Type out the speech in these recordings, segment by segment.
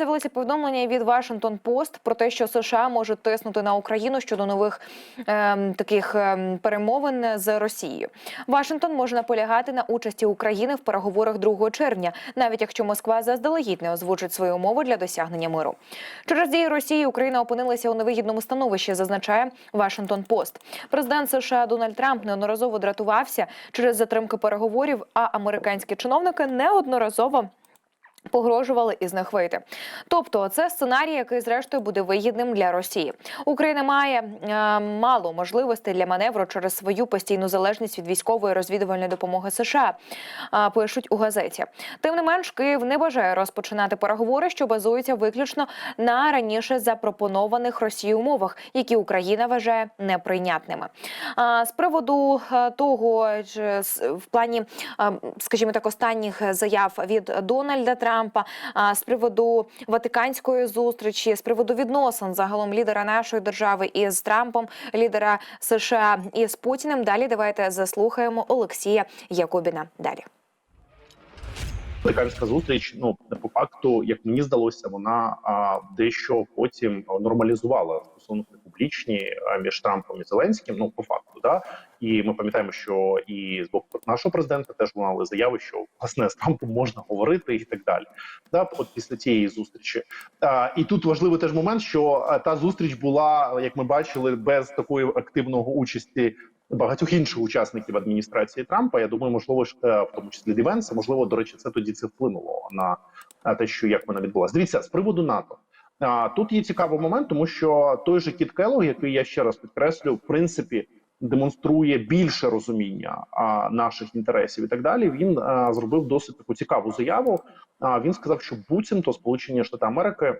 з'явилися повідомлення від Washington Post про те, що США можуть тиснути на Україну щодо нових ем, таких ем, перемовин з Росією. Вашингтон може наполягати на участі України в переговорах 2 червня, навіть якщо Москва заздалегідь не озвучить свої умови для досягнення миру. Через дії Росії Україна опинилася у невигідному становищі, зазначає Washington Post. Президент США Дональд Трамп неодноразово дратувався через затримки переговорів, а американські чиновники неодноразово. Погрожували із них вийти. Тобто, це сценарій, який зрештою буде вигідним для Росії. Україна має е, мало можливостей для маневру через свою постійну залежність від військової розвідувальної допомоги США. е, пишуть у газеті. Тим не менш, Київ не бажає розпочинати переговори, що базуються виключно на раніше запропонованих Росією умовах, які Україна вважає неприйнятними. А з приводу е, того, в плані, е, скажімо так, останніх заяв від Дональда Трампа, а, з приводу Ватиканської зустрічі, з приводу відносин загалом лідера нашої держави із Трампом, лідера США із Путіним. Далі давайте заслухаємо Олексія Якубіна. Далі. Ватиканська зустріч, ну по факту, як мені здалося, вона а, дещо потім нормалізувала стосунки публічні між Трампом і Зеленським. Ну по факту, да і ми пам'ятаємо, що і з боку нашого президента теж лунали заяви, що власне з Трампом можна говорити і так далі. Да, от після цієї зустрічі. А, і тут важливий теж момент, що та зустріч була, як ми бачили, без такої активного участі багатьох інших учасників адміністрації Трампа. Я думаю, можливо, е, в тому числі Дівенса, можливо, до речі, це тоді це вплинуло на на те, що як вона відбулася. Дивіться з приводу НАТО. Тут є цікавий момент, тому що той же Кіт Келлог, який я ще раз підкреслю, в принципі. Демонструє більше розуміння наших інтересів і так далі. Він а, зробив досить таку цікаву заяву. А, він сказав, що буцімто Сполучені Штати Америки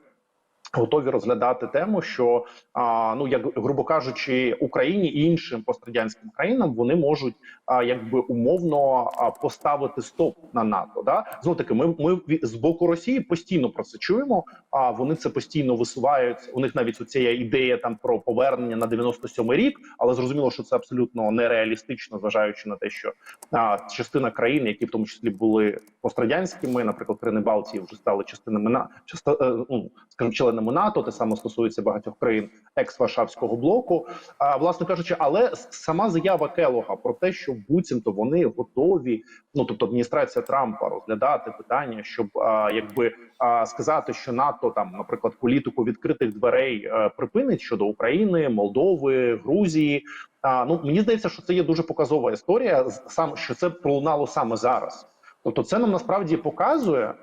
готові розглядати тему, що а, ну як грубо кажучи, Україні і іншим пострадянським країнам вони можуть а, якби умовно а, поставити стоп на НАТО. Да знову таки, ми ми з боку Росії постійно про це чуємо. А вони це постійно висувають. У них навіть оця ідея там про повернення на 97-й рік, але зрозуміло, що це абсолютно нереалістично, зважаючи на те, що а, частина країн, які в тому числі були пострадянськими, наприклад, країни Балтії вже стали частинами на часто, е, ну, скажімо, членами НАТО. Те саме стосується багатьох країн екс-Варшавського блоку. А власне кажучи, але сама заява Келога про те, що буцімто вони готові, ну тобто адміністрація Трампа розглядати питання, щоб а, якби а, сказати, що НАТО там, наприклад, політику відкритих дверей е, припинить щодо України, Молдови, Грузії. А, ну мені здається, що це є дуже показова історія. Сам що це пролунало саме зараз. Тобто, це нам насправді показує,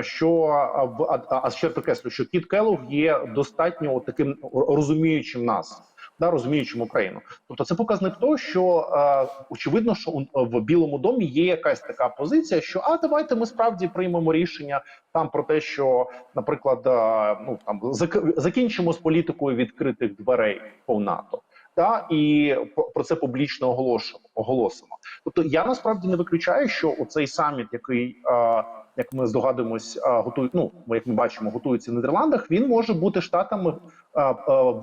що а, в а, ще підкреслю, що Кіт Келлог є достатньо таким розуміючим нас. Да, розуміючим Україну, тобто це показник того, що е, очевидно, що у- в Білому домі є якась така позиція, що а давайте ми справді приймемо рішення там про те, що, наприклад, е, ну там зак- закінчимо з політикою відкритих дверей по НАТО. Та і про- це публічно оголошено оголосимо. Тобто я насправді не виключаю, що у цей саміт, який е, як ми здогадуємось, готують, ну як ми бачимо, готується в Нідерландах. Він може бути штатами е, е,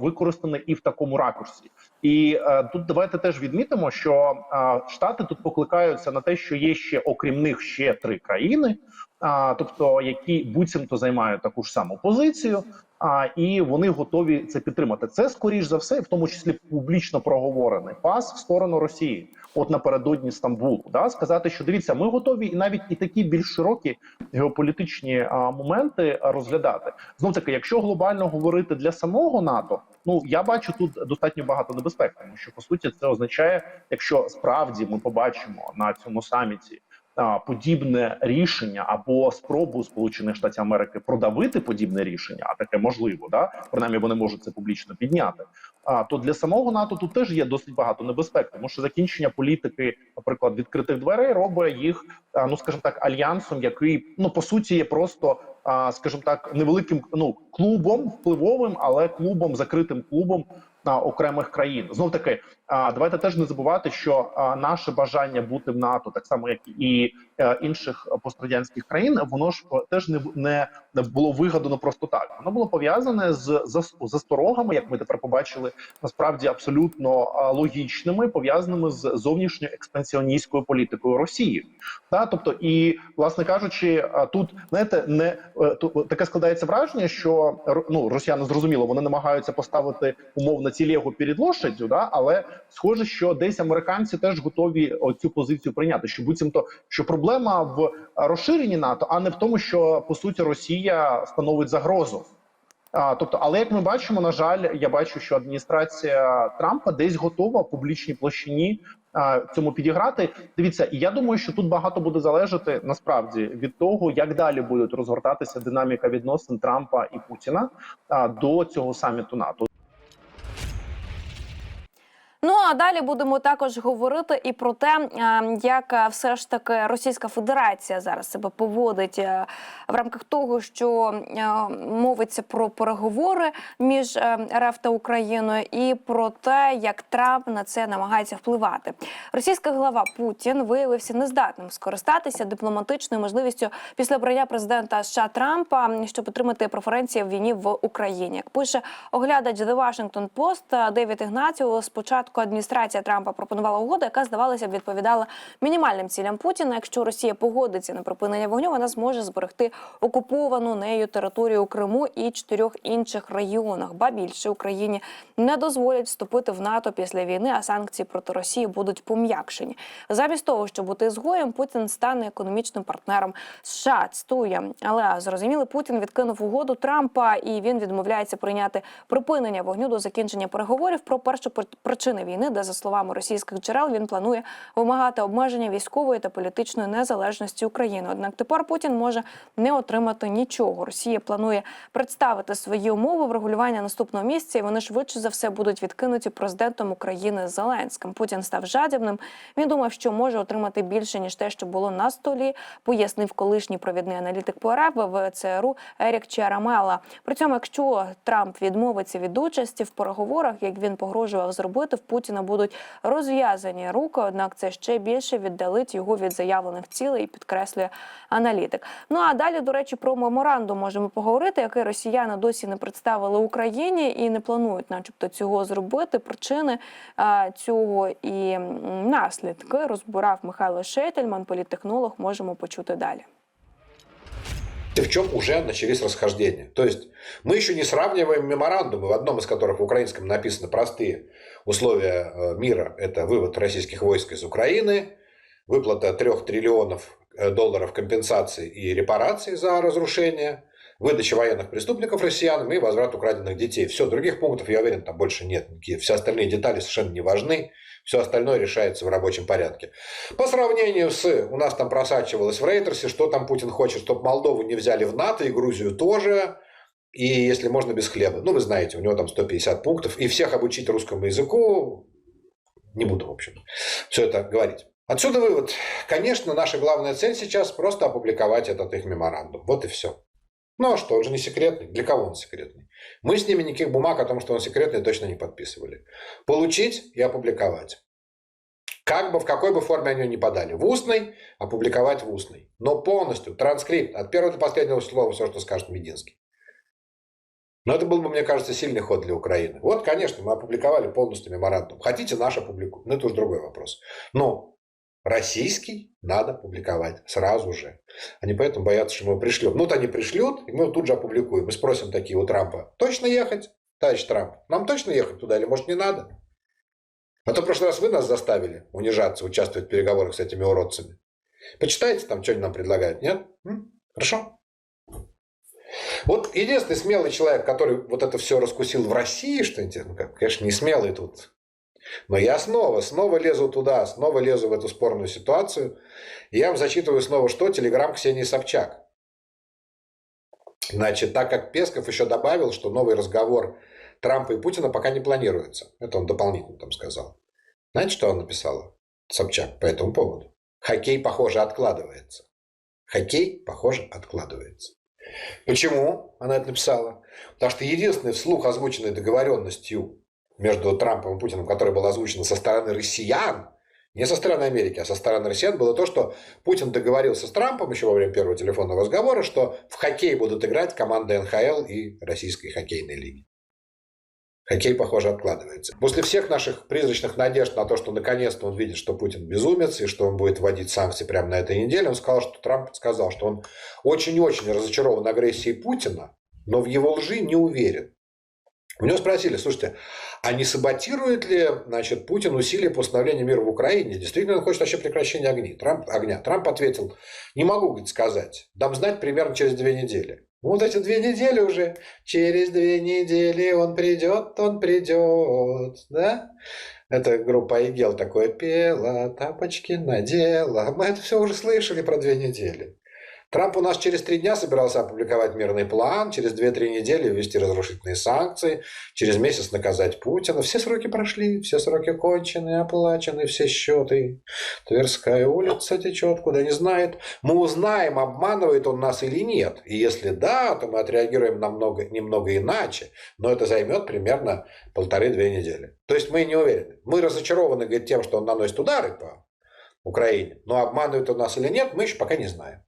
використаний і в такому ракурсі. І е, тут давайте теж відмітимо, що е, штати тут покликаються на те, що є ще окрім них ще три країни, а, тобто які буцімто займають таку ж саму позицію, а і вони готові це підтримати. Це скоріш за все, в тому числі публічно проговорений пас в сторону Росії, от напередодні Стамбулу, да сказати, що дивіться, ми готові і навіть і такі більш широкі геополітичні а, моменти розглядати. Знов таки, якщо глобально говорити для самого НАТО, ну я бачу тут достатньо багато небезпек, тому що по суті це означає, якщо справді ми побачимо на цьому саміті подібне рішення або спробу Сполучених Штатів Америки продавити подібне рішення, а таке можливо, да принаймні вони можуть це публічно підняти. А то для самого НАТО тут теж є досить багато небезпек, тому що закінчення політики, наприклад, відкритих дверей робить їх, ну скажімо так, альянсом, який ну по суті є просто. Скажімо так, невеликим ну клубом впливовим, але клубом закритим клубом окремих країн. Знов таки, давайте теж не забувати, що наше бажання бути в НАТО, так само як і е, інших пострадянських країн, воно ж теж не, не, було вигадано просто так. Воно було пов'язане з зас- засторогами, як ми тепер побачили, насправді абсолютно логічними, пов'язаними з зовнішньою експансіоністською політикою Росії. Та тобто, і власне кажучи, тут знаєте, не е, тут таке складається враження, що ну росіяни зрозуміло, вони намагаються поставити умовно цілегу перед лошаддю, да але схоже, що десь американці теж готові цю позицію прийняти. Що буцімто що проблема в розширенні НАТО, а не в тому, що по суті Росія становить загрозу. А, тобто, але як ми бачимо, на жаль, я бачу, що адміністрація Трампа десь готова в публічній площині а, цьому підіграти. Дивіться, і я думаю, що тут багато буде залежати насправді від того, як далі будуть розгортатися динаміка відносин Трампа і Путіна а, до цього саміту НАТО. Ну а далі будемо також говорити і про те, е, як е, все ж таки Російська Федерація зараз себе поводить е, в рамках того, що мовиться про переговори між РФ та Україною, і про те, як Трамп на це намагається впливати. Російська глава Путін виявився нездатним скористатися дипломатичною можливістю після обрання президента США Трампа, щоб отримати преференції в війні в Україні. Як пише оглядач The Washington Post Девід Ігнаціо, спочатку адміністрація Трампа пропонувала угоду, яка здавалося б відповідала мінімальним цілям Путіна. Якщо Росія погодиться на припинення вогню, вона зможе зберегти окуповану нею територію у Криму і чотирьох інших районах. Ба більше Україні не дозволять вступити в НАТО після війни, а санкції проти Росії будуть пом'якшені. Замість того, щоб бути згоєм, Путін стане економічним партнером США. Цитує, але зрозуміло, Путін відкинув угоду Трампа, і він відмовляється прийняти припинення вогню до закінчення переговорів про першу пр- причини війни, де за словами російських джерел він планує вимагати обмеження військової та політичної незалежності України. Однак тепер Путін може не отримати нічого. Росія планує представити свої умови врегулювання наступного місця, і вони швидше за все будуть відкинуті президентом України Зеленським. Путін став жадібним. Він думав, що може отримати більше ніж те, що було на столі. Пояснив колишній провідний аналітик ПРФ в ЦРУ Ерік Чарамела. При цьому, якщо Трамп відмовиться від участі в переговорах, як він погрожував зробити, в Путіна будуть розв'язані руки. Однак це ще більше віддалить його від заявлених цілей, підкреслює аналітик. Ну а далі, до речі, про меморандум можемо поговорити, який росіяни досі не представили Україні і не планують, начебто, цього зробити. Причини а, цього і наслідки розбирав Михайло Шетельман, політтехнолог. Можемо почути далі. В чем уже начались расхождения. То есть мы еще не сравниваем меморандумы, в одном из которых в украинском написаны простые условия э, мира. Это вывод российских войск из Украины, выплата трех триллионов э, долларов компенсации и репараций за разрушение, выдача военных преступников россиянам и возврат украденных детей. Все, других пунктов, я уверен, там больше нет. Все остальные детали совершенно не важны. Все остальное решается в рабочем порядке. По сравнению с... У нас там просачивалось в Рейтерсе, что там Путин хочет, чтобы Молдову не взяли в НАТО, и Грузию тоже. И если можно, без хлеба. Ну, вы знаете, у него там 150 пунктов. И всех обучить русскому языку. Не буду, в общем, все это говорить. Отсюда вывод. Конечно, наша главная цель сейчас просто опубликовать этот их меморандум. Вот и все. Ну а что, он же не секретный. Для кого он секретный? Мы с ними никаких бумаг о том, что он секретный, точно не подписывали. Получить и опубликовать. Как бы, в какой бы форме они не подали. В устной, опубликовать в устной. Но полностью, транскрипт, от первого до последнего слова, все, что скажет Мединский. Но это был бы, мне кажется, сильный ход для Украины. Вот, конечно, мы опубликовали полностью меморандум. Хотите, наш опубликуем. Но это уже другой вопрос. Но российский надо публиковать сразу же. Они поэтому боятся, что мы его пришлем. Ну, вот они пришлют, и мы его тут же опубликуем. И спросим такие у Трампа, точно ехать, товарищ Трамп? Нам точно ехать туда или, может, не надо? А то в прошлый раз вы нас заставили унижаться, участвовать в переговорах с этими уродцами. Почитайте там, что они нам предлагают, нет? М? Хорошо? Вот единственный смелый человек, который вот это все раскусил в России, что интересно, конечно, не смелый тут. Но я снова, снова лезу туда, снова лезу в эту спорную ситуацию. И я вам зачитываю снова что? Телеграм Ксении Собчак. Значит, так как Песков еще добавил, что новый разговор Трампа и Путина пока не планируется. Это он дополнительно там сказал. Знаете, что он написала? Собчак по этому поводу. Хоккей, похоже, откладывается. Хоккей, похоже, откладывается. Почему она это написала? Потому что единственной вслух озвученной договоренностью между Трампом и Путиным, которое было озвучено со стороны россиян, не со стороны Америки, а со стороны россиян, было то, что Путин договорился с Трампом еще во время первого телефонного разговора, что в хоккей будут играть команды НХЛ и Российской хоккейной лиги. Хоккей, похоже, откладывается. После всех наших призрачных надежд на то, что наконец-то он видит, что Путин безумец и что он будет вводить санкции прямо на этой неделе, он сказал, что Трамп сказал, что он очень-очень разочарован агрессией Путина, но в его лжи не уверен. У него спросили, слушайте, а не саботирует ли значит, Путин усилия по установлению мира в Украине? Действительно, он хочет вообще прекращения огня. Трамп, огня. Трамп ответил, не могу говорит, сказать, дам знать примерно через две недели. Ну, Вот эти две недели уже. Через две недели он придет, он придет. Да? Это группа Игел такое пела, тапочки надела. Мы это все уже слышали про две недели. Трамп у нас через три дня собирался опубликовать мирный план, через 2-3 недели ввести разрушительные санкции, через месяц наказать Путина. Все сроки прошли, все сроки кончены, оплачены, все счеты. Тверская улица течет, куда не знает. Мы узнаем, обманывает он нас или нет. И если да, то мы отреагируем намного, немного иначе, но это займет примерно полторы-две недели. То есть мы не уверены. Мы разочарованы говорит, тем, что он наносит удары по Украине, но обманывает он нас или нет, мы еще пока не знаем.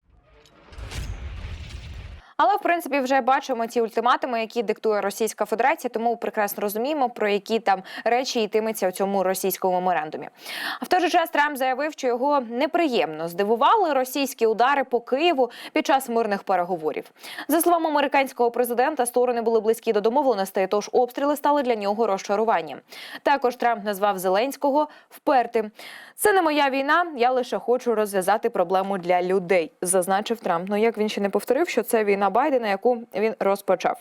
Але в принципі вже бачимо ті ультиматуми, які диктує Російська Федерація, тому прекрасно розуміємо про які там речі йтиметься у цьому російському меморандумі. А в той же час Трамп заявив, що його неприємно здивували російські удари по Києву під час мирних переговорів. За словами американського президента, сторони були близькі до домовленостей, тож обстріли стали для нього розчаруванням. Також Трамп назвав Зеленського впертим. Це не моя війна. Я лише хочу розв'язати проблему для людей, зазначив Трамп. Ну як він ще не повторив, що це війна Байдена, яку він розпочав.